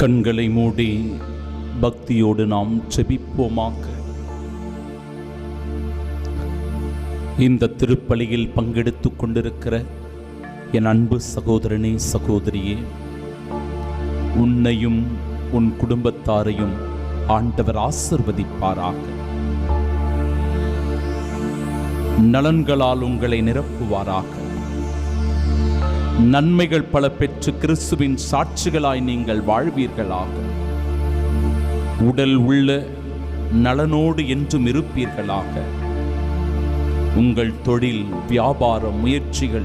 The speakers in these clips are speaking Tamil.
கண்களை மூடி பக்தியோடு நாம் செபிப்போமாக. இந்த திருப்பலியில் பங்கெடுத்துக் கொண்டிருக்கிற என் அன்பு சகோதரனே சகோதரியே உன்னையும் உன் குடும்பத்தாரையும் ஆண்டவர் ஆசிர்வதிப்பாராக. நலன்களால் உங்களை நிரப்புவாராக. நன்மைகள் பல பெற்று கிறிஸ்துவின் சாட்சிகளாய் நீங்கள் வாழ்வீர்களாக. உடல் உள்ள நலனோடு என்றும் இருப்பீர்களாக. உங்கள் தொழில் வியாபார முயற்சிகள்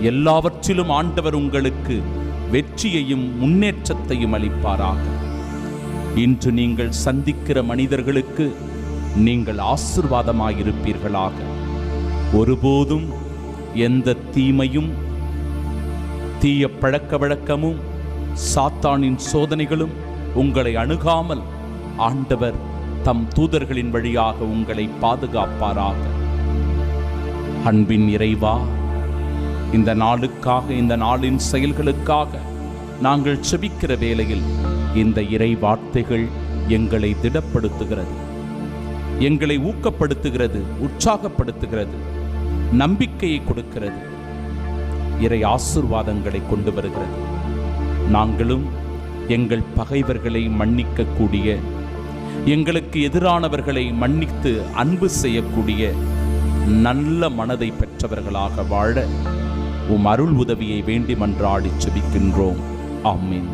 எல்லாவற்றிலும் ஆண்டவர் உங்களுக்கு வெற்றியையும் முன்னேற்றத்தையும் அளிப்பாராக. இன்று நீங்கள் சந்திக்கிற மனிதர்களுக்கு நீங்கள் ஆசிர்வாதமாயிருப்பீர்களாக. ஒருபோதும் எந்த தீமையும் தீய பழக்க வழக்கமும் சாத்தானின் சோதனைகளும் உங்களை அணுகாமல் ஆண்டவர் தம் தூதர்களின் வழியாக உங்களை பாதுகாப்பாராக. அன்பின் இறைவா இந்த நாளுக்காக இந்த நாளின் செயல்களுக்காக நாங்கள் செபிக்கிற வேளையில் இந்த இறை வார்த்தைகள் எங்களை திடப்படுத்துகிறது. எங்களை ஊக்கப்படுத்துகிறது உற்சாகப்படுத்துகிறது நம்பிக்கையை கொடுக்கிறது. இறை ஆசிர்வாதங்களை கொண்டு வருகிறது. நாங்களும் எங்கள் பகைவர்களை மன்னிக்கக்கூடிய எங்களுக்கு எதிரானவர்களை மன்னித்து அன்பு செய்யக்கூடிய நல்ல மனதை பெற்றவர்களாக வாழ உம் அருள் உதவியை வேண்டி மன்றாடி செபிக்கின்றோம் ஆமீன்.